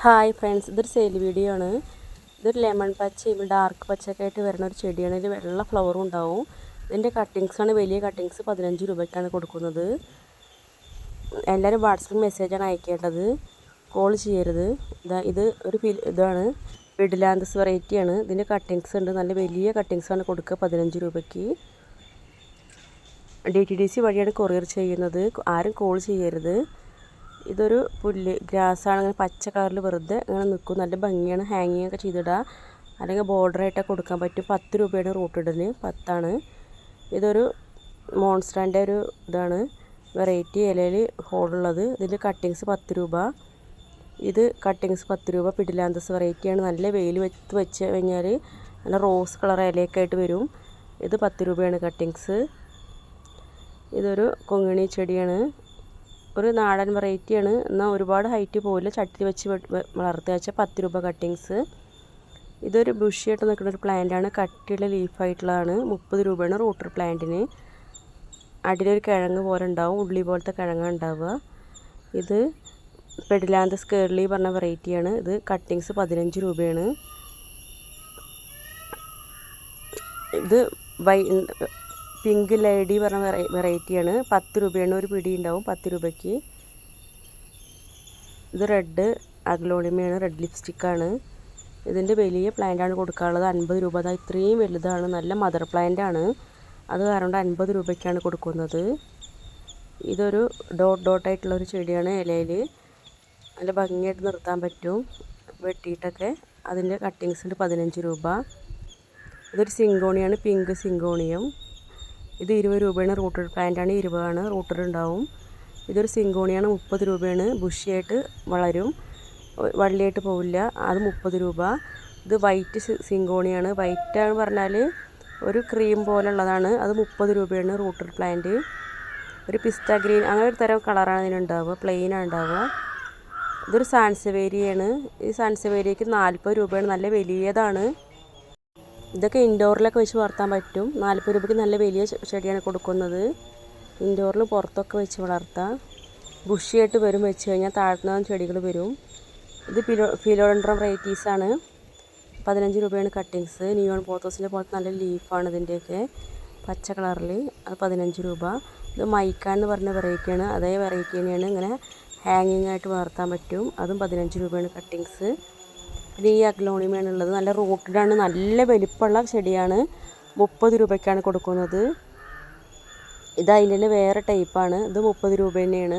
Hi friends ഇതൊരു sale video ആണ്. ഇതൊരു ലെമൺ പച്ചയും ഡാർക്ക് പച്ചയൊക്കെ ആയിട്ട് വരുന്ന ഒരു ചെടിയാണ്. ഇതിൽ വെള്ള ഫ്ലവറും ഉണ്ടാവും. ഇതിന്റെ കട്ടിങ്സ് ആണ് വലിയ കട്ടിങ്സ് പതിനഞ്ച് രൂപയ്ക്കാണ് കൊടുക്കുന്നത്. എല്ലാവരും വാട്സപ്പ് മെസ്സേജാണ് അയക്കേണ്ടത്. കോൾ ചെയ്യരുത്. ഇതാ ഇത് ഒരു ഇതാണ്. വിഡിലാന്തസ് വെറൈറ്റിയാണ് ഇതിന്റെ കട്ടിങ്സ് ഉണ്ട്. നല്ല വലിയ കട്ടിങ്സ് ആണ് കൊടുക്കുക പതിനഞ്ച് രൂപയ്ക്ക്. ഡി ടി ഡി സി വഴിയാണ് കൊറിയർ ചെയ്യുന്നത്. ആരും കോൾ ചെയ്യരുത്. ഇതൊരു പുല്ല് ഗ്രാസാണ്. അങ്ങനെ പച്ച കളറിൽ വെറുതെ ഇങ്ങനെ നിൽക്കും നല്ല ഭംഗിയാണ്. ഹാങ്ങിങ് ഒക്കെ ചെയ്തിടുക അല്ലെങ്കിൽ ബോർഡറായിട്ടൊക്കെ കൊടുക്കാൻ പറ്റും. പത്ത് രൂപയാണ് റൂട്ട് ഇടന് പത്താണ്. ഇതൊരു മോൺസ്ട്രാന്റെ ഒരു ഇതാണ്. വെറൈറ്റി ഇലയിൽ ഹോളുള്ളത് ഇതിന്റെ കട്ടിങ്സ് പത്ത് രൂപ. ഇത് കട്ടിങ്സ് പത്ത് രൂപ. പിടിലാന്തസ് വെറൈറ്റിയാണ് നല്ല വെയിൽ വെച്ച് വെച്ച് കഴിഞ്ഞാൽ നല്ല റോസ് കളർ ഇലയൊക്കെ ആയിട്ട് വരും. ഇത് പത്ത് രൂപയാണ് കട്ടിങ്സ് ഇതൊരു കൊങ്ങിണി ചെടിയാണ്. ഒരു നാടൻ വെറൈറ്റിയാണ്. എന്നാൽ ഒരുപാട് ഹൈറ്റ് പോവില്ല. ചട്ടി വെച്ച് വളർത്തുക വെച്ചാൽ പത്ത് രൂപ കട്ടിങ്സ് ഇതൊരു ബുഷിയായിട്ട് നിൽക്കുന്ന ഒരു പ്ലാന്റാണ് കട്ടിയുള്ള ലീഫായിട്ടുള്ളതാണ് മുപ്പത് രൂപയാണ് റൂട്ടർ പ്ലാന്റിന് അടിയിലൊരു കിഴങ്ങ് പോലെ ഉണ്ടാവും. ഉള്ളി പോലത്തെ കിഴങ്ങാണ് ഉണ്ടാവുക. ഇത് പെഡിലാന്തസ് കേർലി പറഞ്ഞ വെറൈറ്റിയാണ് ഇത് കട്ടിങ്സ് പതിനഞ്ച് രൂപയാണ്. ഇത് വൈ പിങ്ക് ലേഡി പറഞ്ഞ വെറൈറ്റിയാണ് പത്ത് രൂപയാണ്. ഒരു പിടി ഉണ്ടാവും പത്ത് രൂപയ്ക്ക്. ഇത് റെഡ് അഗ്ലോണിമയാണ്. റെഡ് ലിപ്സ്റ്റിക്കാണ് ഇതിന്റെ വലിയ പ്ലാന്റാണ് കൊടുക്കാനുള്ളത്. അൻപത് രൂപ. അതായത് ഇത്രയും വലുതാണ്. നല്ല മദർ പ്ലാന്റാണ് അത് കാരണം അൻപത് രൂപയ്ക്കാണ് കൊടുക്കുന്നത്. ഇതൊരു ഡോട്ട് ഡോട്ടായിട്ടുള്ള ഒരു ചെടിയാണ് ഇലയിൽ നല്ല ഭംഗിയായിട്ട് നിർത്താൻ പറ്റും. വെട്ടിയിട്ടൊക്കെ. അതിന്റെ കട്ടിങ്സിന്റെ പതിനഞ്ച് രൂപ. ഇതൊരു സിങ്കോണിയാണ്. Pink syngonium. ഇത് ഇരുപത് രൂപയാണ് റൂട്ടർ പ്ലാന്റാണ് ഇരുപതാണ് റൂട്ടർ ഉണ്ടാവും. ഇതൊരു സിങ്കോണിയാണ് മുപ്പത് രൂപയാണ്. ബുഷിയായിട്ട് വളരും. വള്ളിയായിട്ട് പോവില്ല അത് മുപ്പത് രൂപ. ഇത് വൈറ്റ് സിങ്കോണിയാണ്. വൈറ്റ് പറഞ്ഞാൽ ഒരു ക്രീം പോലുള്ളതാണ്. അത് മുപ്പത് രൂപയാണ് റൂട്ടർ പ്ലാന്റ്. ഒരു പിസ്ത ഗ്രീൻ അങ്ങനെ ഒരു തരം കളറാണ് ഇതിനുണ്ടാവുക. പ്ലെയിനാണ് ഉണ്ടാവുക. ഇതൊരു സാൻസവേരിയാണ്. ഈ സാൻസവേരിയയ്ക്ക് നാൽപ്പത് രൂപയാണ്. നല്ല വലിയതാണ്. ഇതൊക്കെ ഇൻഡോറിലൊക്കെ വെച്ച് വളർത്താൻ പറ്റും. നാൽപ്പത് രൂപയ്ക്ക് നല്ല വലിയ ചെടിയാണ് കൊടുക്കുന്നത്. ഇൻഡോറിൽ പുറത്തൊക്കെ വെച്ച് വളർത്താം. ബുഷിയായിട്ട് വരും വെച്ച് കഴിഞ്ഞാൽ താഴ്ന്ന ചെടികൾ വരും. ഇത് ഫിലോ ഫിലോഡൻഡ്രം വെറൈറ്റീസാണ് പതിനഞ്ച് രൂപയാണ് കട്ടിങ്സ്. നിയോൺ പോത്തോസിന്റെ പോലത്തെ നല്ല ലീഫാണ് ഇതിന്റെയൊക്കെ. പച്ച കളറിൽ അത് പതിനഞ്ച് രൂപ. ഇത് മൈക്ക എന്ന് പറഞ്ഞ വെറൈറ്റിയാണ്. അതേ വെറൈറ്റി തന്നെയാണ്. ഇങ്ങനെ ഹാങ്ങിങ് ആയിട്ട് വളർത്താൻ പറ്റും. അതും പതിനഞ്ച് രൂപയാണ് കട്ടിങ്സ്. പിന്നെ ഈ അഗ്ലോണിമയാണ് ഉള്ളത് നല്ല റൂട്ടഡാണ് നല്ല വലിപ്പമുള്ള ചെടിയാണ്. മുപ്പത് രൂപയ്ക്കാണ് കൊടുക്കുന്നത്. ഇത് അതിന്റെ തന്നെ വേറെ ടൈപ്പാണ് ഇത് മുപ്പത് രൂപ തന്നെയാണ്.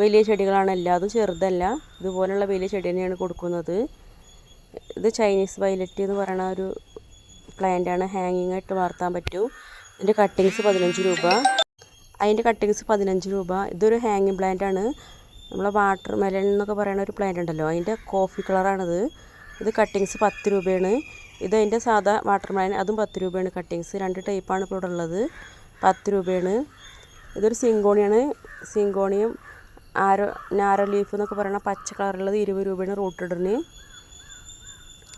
വലിയ ചെടികളാണ്. എല്ലാതും ചെറുതല്ല. ഇതുപോലുള്ള വലിയ ചെടി തന്നെയാണ് കൊടുക്കുന്നത്. ഇത് ചൈനീസ് വയലറ്റ് എന്ന് പറയുന്ന ഒരു പ്ലാന്റാണ് ഹാങ്ങിങ് ആയിട്ട് വളർത്താൻ പറ്റും. ഇതിന്റെ കട്ടിങ്സ് പതിനഞ്ച് രൂപ. അതിന്റെ കട്ടിങ്സ് പതിനഞ്ച് രൂപ. ഇതൊരു ഹാങ്ങിങ് ആണ്. നമ്മളെ വാട്ടർ മെലൺ എന്നൊക്കെ പറയുന്ന ഒരു പ്ലാന്റ് ഉണ്ടല്ലോ. അതിന്റെ കോഫി കളറാണിത് ഇത് കട്ടിങ്സ് പത്ത് രൂപയാണ്. ഇത് അതിന്റെ സാധാ വാട്ടർ മെലൺ അതും പത്ത് രൂപയാണ് കട്ടിങ്സ് രണ്ട് ടൈപ്പാണ് ഇപ്പോൾ ഇവിടെ ഉള്ളത്. പത്ത് രൂപയാണ്. ഇതൊരു സിങ്കോണിയാണ്. സിങ്കോണിയും ആരോ നാരോ ലീഫ് എന്നൊക്കെ പറയുന്ന പച്ച കളറുള്ളത് ഇരുപത് രൂപയാണ് റൂട്ടിഡിന്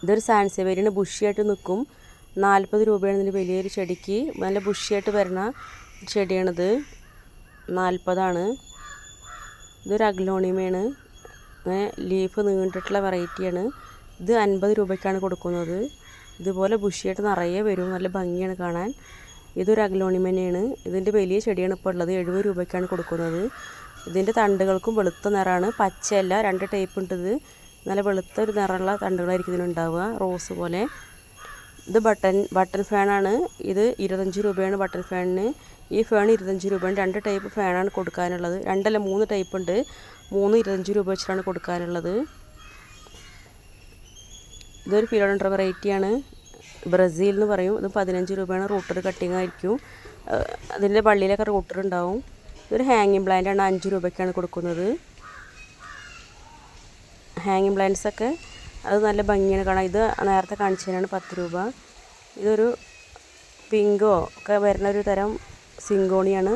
ഇതൊരു സാൻസേവേരിയാണ് ബുഷിയായിട്ട് നിൽക്കും നാൽപ്പത് രൂപയാണ് ഇതിന്റെ വലിയൊരു ചെടിക്ക്. നല്ല ബുഷിയായിട്ട് വരുന്ന ചെടിയാണിത്. നാൽപ്പതാണ് ഇതൊരു അഗ്ലോണിമയാണ്. അങ്ങനെ ലീഫ് നീണ്ടിട്ടുള്ള വെറൈറ്റിയാണ് ഇത് അൻപത് രൂപയ്ക്കാണ് കൊടുക്കുന്നത്. ഇതുപോലെ ബുഷിയായിട്ട് നിറയെ വരും. നല്ല ഭംഗിയാണ് കാണാൻ. ഇതൊരു അഗ്ലോണിമനയാണ്. ഇതിന്റെ വലിയ ചെടിയാണ് ഇപ്പോൾ ഉള്ളത്. എഴുപത് രൂപയ്ക്കാണ് കൊടുക്കുന്നത്. ഇതിന്റെ തണ്ടുകൾക്കും വെളുത്ത നിറമാണ്. പച്ചയല്ല രണ്ട് ടൈപ്പ് ഉണ്ട് ഇത്. നല്ല വെളുത്ത ഒരു നിറമുള്ള തണ്ടുകളായിരിക്കും ഇതിനുണ്ടാവുക. റോസ് പോലെ. ഇത് ബട്ടൺ ബട്ടൺ ഫാനാണ്. ഇത് ഇരുപത്തഞ്ച് രൂപയാണ് ബട്ടൺ ഫാനിന്. ഈ ഫാൻ ഇരുപത്തഞ്ച് രൂപയാണ്. രണ്ട് ടൈപ്പ് ഫാനാണ് കൊടുക്കാനുള്ളത്. രണ്ടല്ല മൂന്ന് ടൈപ്പ് ഉണ്ട്. മൂന്ന് ഇരുപത്തഞ്ച് രൂപ വെച്ചിട്ടാണ് കൊടുക്കാനുള്ളത്. ഇതൊരു ഫിലോഡൻഡ്ര വെറൈറ്റിയാണ് ബ്രസീൽ എന്ന് പറയും. ഇത് പതിനഞ്ച് രൂപയാണ്. റൂട്ടർ കട്ടിങ് ആയിരിക്കും. അതിന്റെ പള്ളിയിലൊക്കെ റൂട്ടർ ഉണ്ടാവും. ഇതൊരു ഹാങ്ങിങ് ആണ്. അഞ്ച് രൂപയ്ക്കാണ് കൊടുക്കുന്നത്. ഹാങ്ങിങ് പ്ലാന്റ്സൊക്കെ അത് നല്ല ഭംഗിയാണ് കാണാം ഇത് നേരത്തെ കാണിച്ചതിനാണ് പത്ത് രൂപ. ഇതൊരു പിങ്കോ ഒക്കെ വരുന്ന ഒരു തരം സിങ്കോണിയാണ്.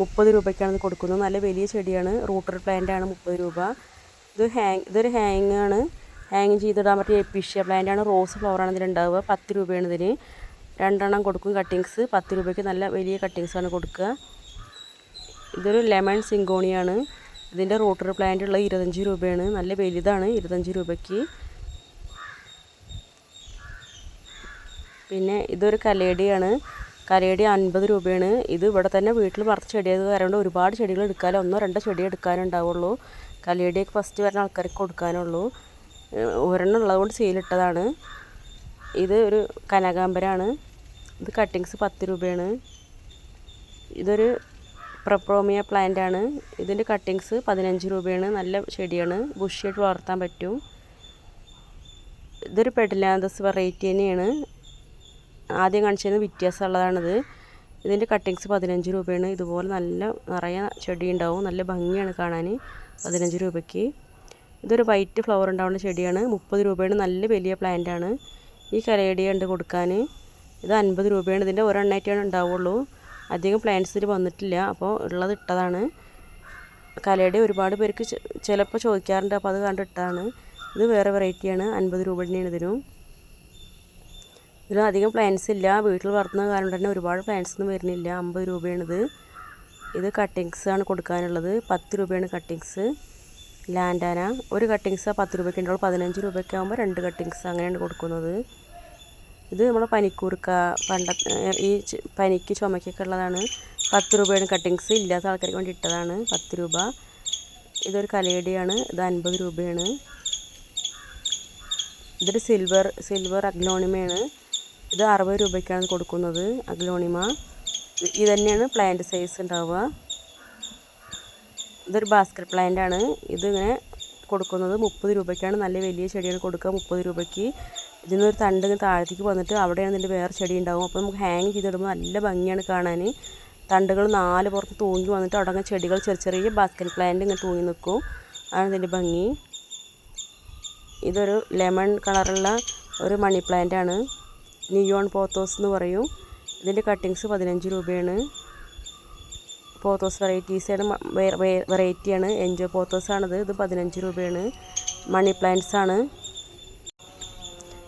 മുപ്പത് രൂപയ്ക്കാണ് കൊടുക്കുന്നത്. നല്ല വലിയ ചെടിയാണ്. റൂട്ടർ പ്ലാന്റാണ് മുപ്പത് രൂപ. ഇത് ഹാങ് ഇതൊരു ഹാങ് ആണ്. ഹാങ് ചെയ്തിടാൻ പറ്റിയ എപ്പിഷ്യ പ്ലാന്റാണ് റോസ് ഫ്ലവറാണ് ഇതിലുണ്ടാവുക പത്ത് രൂപയാണ് ഇതിന് രണ്ടെണ്ണം കൊടുക്കും കട്ടിങ്സ് പത്ത് രൂപയ്ക്ക് നല്ല വലിയ കട്ടിങ്സാണ് കൊടുക്കുക. ഇതൊരു ലെമൺ സിങ്കോണിയാണ് ഇതിന്റെ റൂട്ടർ പ്ലാന്റ് ഉള്ളത് ഇരുപത്തഞ്ച് രൂപയാണ്. നല്ല വലുതാണ് ഇരുപത്തഞ്ച് രൂപയ്ക്ക്. പിന്നെ ഇതൊരു കലേടിയാണ്. കലേടി അൻപത് രൂപയാണ്. ഇത് ഇവിടെ തന്നെ വീട്ടിൽ വറുത്ത് ചെടിയത് കാരണം ഒരുപാട് ചെടികൾ എടുക്കാനോ ഒന്നോ രണ്ടോ ചെടി എടുക്കാനുണ്ടാവുള്ളൂ. കലേടിയൊക്കെ ഫസ്റ്റ് വരുന്ന ആൾക്കാർക്ക് കൊടുക്കാനുള്ളൂ. ഒരെണ്ണം ഉള്ളതുകൊണ്ട് സെയിലിട്ടതാണ് ഇത് ഒരു കനകാമ്പരാണ് ഇത് കട്ടിങ്സ് പത്ത് രൂപയാണ്. ഇതൊരു പ്രൊപ്രോമിയ പ്ലാന്റ് ആണ്. ഇതിന്റെ കട്ടിങ്സ് പതിനഞ്ച് രൂപയാണ്. നല്ല ചെടിയാണ്. ബുഷിയായിട്ട് വളർത്താൻ പറ്റും. ഇതൊരു പെഡിലാന്തസ് വെറൈറ്റി തന്നെയാണ്. ആദ്യം കാണിച്ചതിന് വ്യത്യാസമുള്ളതാണിത് ഇതിന്റെ കട്ടിങ്സ് പതിനഞ്ച് രൂപയാണ്. ഇതുപോലെ നല്ല നിറയെ ചെടി ഉണ്ടാവും. നല്ല ഭംഗിയാണ് കാണാൻ. പതിനഞ്ച് രൂപയ്ക്ക്. ഇതൊരു വൈറ്റ് ഫ്ലവർ ഉണ്ടാവുന്ന ചെടിയാണ്. മുപ്പത് രൂപയാണ് നല്ല വലിയ പ്ലാന്റ് ആണ്. ഈ കലയടിയ ഉണ്ട് കൊടുക്കാൻ ഇത് അൻപത് രൂപയാണ്. ഇതിന്റെ ഒരെണ്ണമായിട്ടാണ് ഉണ്ടാവുള്ളൂ. അധികം പ്ലാന്റ്സ് ഇതിൽ വന്നിട്ടില്ല. അപ്പോൾ ഉള്ളത് ഇട്ടതാണ്. കലയുടെ ഒരുപാട് പേർക്ക് ചിലപ്പോൾ ചോദിക്കാറുണ്ട്. അപ്പോൾ അത് കണ്ടിട്ടാണ് ഇത് വേറെ വെറൈറ്റിയാണ് അൻപത് രൂപ തന്നെയാണ് ഇതിനും. ഇതിലും അധികം പ്ലാന്റ്സ് ഇല്ല. വീട്ടിൽ വളർത്തുന്ന കാരണം തന്നെ ഒരുപാട് പ്ലാന്റ്സ് ഒന്നും വരുന്നില്ല. അമ്പത് രൂപയാണിത്. ഇത് കട്ടിങ്സ് ആണ് കൊടുക്കാനുള്ളത്. പത്ത് രൂപയാണ് കട്ടിങ്സ് ലാൻഡാന ഒരു കട്ടിങ്സ് പത്ത് രൂപയ്ക്ക് ഉണ്ടാവും പതിനഞ്ച് രൂപയ്ക്ക് ആകുമ്പോൾ രണ്ട് കട്ടിങ്സ് അങ്ങനെയാണ് കൊടുക്കുന്നത്. ഇത് നമ്മുടെ പനിക്കൂർക്ക പണ്ട ഈ പനിക്ക് ചുമക്കൊക്കെ ഉള്ളതാണ്. പത്ത് രൂപയാണ് കട്ടിങ്സ്. ഇല്ലാത്ത ആൾക്കാർക്ക് വേണ്ടി ഇട്ടതാണ്. പത്ത് രൂപ. ഇതൊരു കലയടിയാണ് ഇത് അൻപത് രൂപയാണ്. ഇതൊരു സിൽവർ സിൽവർ അഗ്ലോണിമയാണ്. ഇത് അറുപത് രൂപയ്ക്കാണ് കൊടുക്കുന്നത് അഗ്ലോണിമ. ഇത് തന്നെയാണ് പ്ലാന്റ് സൈസ് ഉണ്ടാവുക. ഇതൊരു ബാസ്ക്കറ്റ് പ്ലാന്റ് ആണ്. ഇതിങ്ങനെ കൊടുക്കുന്നത് മുപ്പത് രൂപയ്ക്കാണ്. നല്ല വലിയ ചെടിയാണ് കൊടുക്കുക മുപ്പത് രൂപയ്ക്ക്. ഇതിൽ നിന്നൊരു തണ്ട് താഴത്തേക്ക് വന്നിട്ട് അവിടെയാണ് ഇതിന്റെ വേറെ ചെടി ഉണ്ടാവും അപ്പോൾ നമുക്ക് ഹാങ് ചെയ്തിടുമ്പോൾ നല്ല ഭംഗിയാണ് കാണാൻ തണ്ടുകൾ നാല് പുറത്ത് തൂങ്ങി വന്നിട്ട് അവിടെ അങ്ങനെ ചെടികൾ ചെറിയ ചെറിയ ബാസ്ക്കറ്റ് പ്ലാന്റ് ഇങ്ങനെ തൂങ്ങി നിൽക്കും. ആണ് ഇതിന്റെ ഭംഗി. ഇതൊരു ലെമൺ കളറുള്ള ഒരു മണി പ്ലാന്റ് ആണ്. നിയോൺ പോത്തോസ് എന്ന് പറയും. ഇതിന്റെ കട്ടിങ്സ് പതിനഞ്ച് രൂപയാണ്. പോത്തോസ് വെറൈറ്റീസാണ് വെറൈറ്റിയാണ് എൻജോ പോത്തോസ് ആണിത് ഇത് പതിനഞ്ച് രൂപയാണ്. മണി പ്ലാന്റ്സ് ആണ്.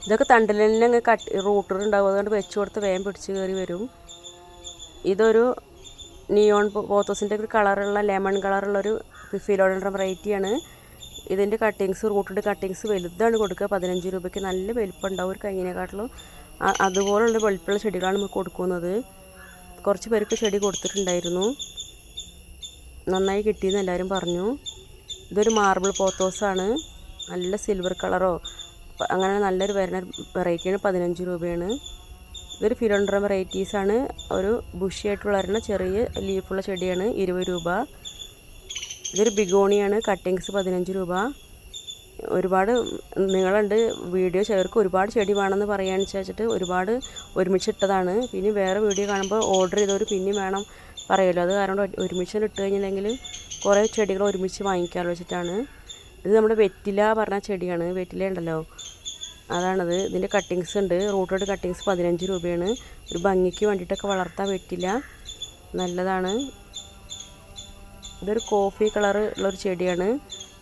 ഇതൊക്കെ തണ്ടിൽ തന്നെ അങ്ങ് കട്ട് റൂട്ടർ ഉണ്ടാവും. അതുകൊണ്ട് വെച്ച് കൊടുത്ത് വേഗം പിടിച്ച് കയറി വരും. ഇതൊരു നിയോൺ പോത്തോസിന്റെ ഒരു കളറുള്ള ലെമൺ കളറുള്ളൊരു ഫിലോഡൻഡ്രം വെറൈറ്റിയാണ് ഇതിന്റെ കട്ടിങ്സ് റൂട്ടഡ് കട്ടിങ്സ് വലുതാണ് കൊടുക്കുക. പതിനഞ്ച് രൂപയ്ക്ക് നല്ല വലിപ്പമുണ്ടാവും ഒരു കൈയിനെക്കാട്ടിലും അതുപോലുള്ള വെളുപ്പുള്ള ചെടികളാണ് നമുക്ക് കൊടുക്കുന്നത്. കുറച്ച് പേർക്ക് ചെടി കൊടുത്തിട്ടുണ്ടായിരുന്നു. നന്നായി കിട്ടിയെന്ന് എല്ലാവരും പറഞ്ഞു. ഇതൊരു മാർബിൾ പോത്തോസാണ് നല്ല സിൽവർ കളറോ അങ്ങനെ നല്ലൊരു വരുന്ന വെറൈറ്റിയാണ് പതിനഞ്ച് രൂപയാണ്. ഇതൊരു ഫിലോണ്ടർ വെറൈറ്റീസാണ് ഒരു ബുഷിയായിട്ട് വളരുന്ന ചെറിയ ലീഫുള്ള ചെടിയാണ് ഇരുപത് രൂപ. ഇതൊരു ബിഗോണിയാണ് കട്ടിങ്സ് പതിനഞ്ച് രൂപ. ഒരുപാട് നിങ്ങളുണ്ട് വീഡിയോ ചിലർക്ക് ഒരുപാട് ചെടി വേണമെന്ന് പറയാന്ന് വെച്ചിട്ട് ഒരുപാട് ഒരുമിച്ചിട്ടതാണ്. പിന്നെ വേറെ വീഡിയോ കാണുമ്പോൾ ഓർഡർ ചെയ്തവർ പിന്നെയും വേണം. പറയുമല്ലോ. അത് കാരണം ഒരു- ഒരുമിച്ച് ഇട്ട് കഴിഞ്ഞിട്ടുണ്ടെങ്കിൽ കുറേ ചെടികൾ ഒരുമിച്ച് വാങ്ങിക്കാമല്ലോ വെച്ചിട്ടാണ്. ഇത് നമ്മുടെ വെറ്റില പറഞ്ഞ ചെടിയാണ്. വെറ്റില ഉണ്ടല്ലോ. അതാണത്. ഇതിന്റെ കട്ടിങ്സ് ഉണ്ട്. റൂട്ടഡ് കട്ടിങ്സ് പതിനഞ്ച് രൂപയാണ്. ഒരു ഭംഗിക്ക് വേണ്ടിയിട്ടൊക്കെ വളർത്താൻ വെറ്റില. നല്ലതാണ്. ഇതൊരു കോഫി കളർ ഉള്ളൊരു ചെടിയാണ്.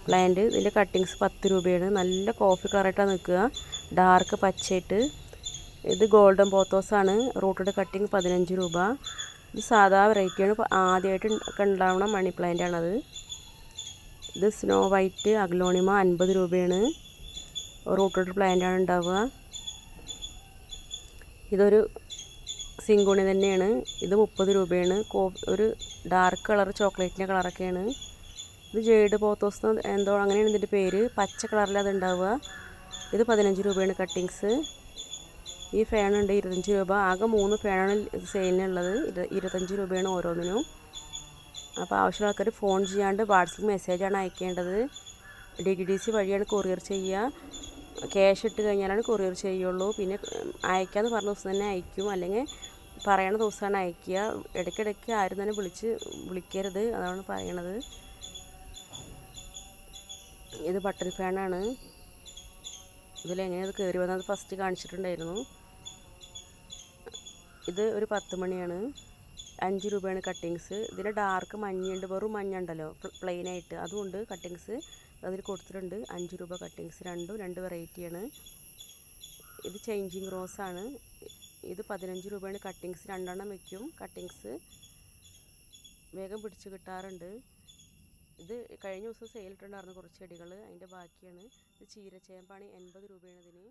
പ്ലാന്റ് ഇതിന്റെ കട്ടിങ്സ് പത്ത് രൂപയാണ്. നല്ല കോഫി കളറായിട്ടാണ് നിൽക്കുക. ഡാർക്ക് പച്ചയായിട്ട്. ഇത് ഗോൾഡൻ പോത്തോസാണ് റൂട്ടഡ് കട്ടിങ് പതിനഞ്ച് രൂപ. ഇത് സാധാ വെറൈറ്റിയാണ്. ആദ്യമായിട്ട് ഒക്കെ ഉണ്ടാവുന്ന മണി പ്ലാന്റ് ആണത്. ഇത് സ്നോ വൈറ്റ് അഗ്ലോണിമ അൻപത് രൂപയാണ്. റൂട്ടഡ് പ്ലാന്റ് ആണ് ഉണ്ടാവുക. ഇതൊരു സിങ്കുണി തന്നെയാണ്. ഇത് മുപ്പത് രൂപയാണ്. ഒരു ഡാർക്ക് കളർ ചോക്ലേറ്റിന്റെ കളറൊക്കെയാണ് ഇത് ജേഡ് പോത്തോസ് എന്തോ അങ്ങനെയാണ് ഇതിന്റെ പേര്. പച്ച കളറിൽ അത് ഉണ്ടാവുക. ഇത് പതിനഞ്ച് രൂപയാണ് കട്ടിങ്സ് ഈ ഫാനുണ്ട് ഇരുപത്തഞ്ച് രൂപ. ആകെ മൂന്ന് ഫാനാണ് സെയിലിനുള്ളത്. ഇരു ഇരുപത്തഞ്ച് രൂപയാണ് ഓരോന്നിനും. അപ്പോൾ ആവശ്യമുള്ള ആൾക്കാർ ഫോൺ ചെയ്യാണ്ട് വാട്സപ്പ് മെസ്സേജാണ് അയക്കേണ്ടത്. ഡി ടി ഡി സി വഴിയാണ് കൊറിയർ ചെയ്യുക. ക്യാഷ് ഇട്ട് കഴിഞ്ഞാലാണ് കൊറിയർ ചെയ്യുള്ളൂ. പിന്നെ അയക്കാന്ന് പറഞ്ഞ ദിവസം തന്നെ അയക്കും. അല്ലെങ്കിൽ പറയണ ദിവസമാണ് അയക്കുക. ഇടയ്ക്കിടയ്ക്ക് ആരും തന്നെ വിളിച്ച് വിളിക്കരുത്. അതാണ് പറയണത്. ഇത് ബട്ടൺ ഫാനാണ്. അത് കയറി വന്നത്? ഫസ്റ്റ് കാണിച്ചിട്ടുണ്ടായിരുന്നു. ഇത് ഒരു പത്ത് മണിയാണ്. അഞ്ച് രൂപയാണ് കട്ടിങ്സ് ഇതിന് ഡാർക്ക് മഞ്ഞയുണ്ട്. വെറും മഞ്ഞ ഉണ്ടല്ലോ പ്ലെയിൻ ആയിട്ട്. അതുകൊണ്ട് കട്ടിങ്സ് അതിൽ കൊടുത്തിട്ടുണ്ട്. അഞ്ച് രൂപ കട്ടിങ്സ് രണ്ടും രണ്ട് വെറൈറ്റിയാണ് ഇത് ചേഞ്ചിങ് റോസ് ആണ്. ഇത് പതിനഞ്ച് രൂപയാണ് കട്ടിങ്സ് രണ്ടെണ്ണം വയ്ക്കും കട്ടിങ്സ് വേഗം പിടിച്ച് കിട്ടാറുണ്ട്. ഇത് കഴിഞ്ഞ ദിവസം സെയിലിട്ടുണ്ടായിരുന്നു കുറച്ച് ചെടികൾ അതിന്റെ ബാക്കിയാണ്. ഇത് ചീരച്ചേമ്പാണ്. എൺപത് രൂപയാണ് ഇതിന്.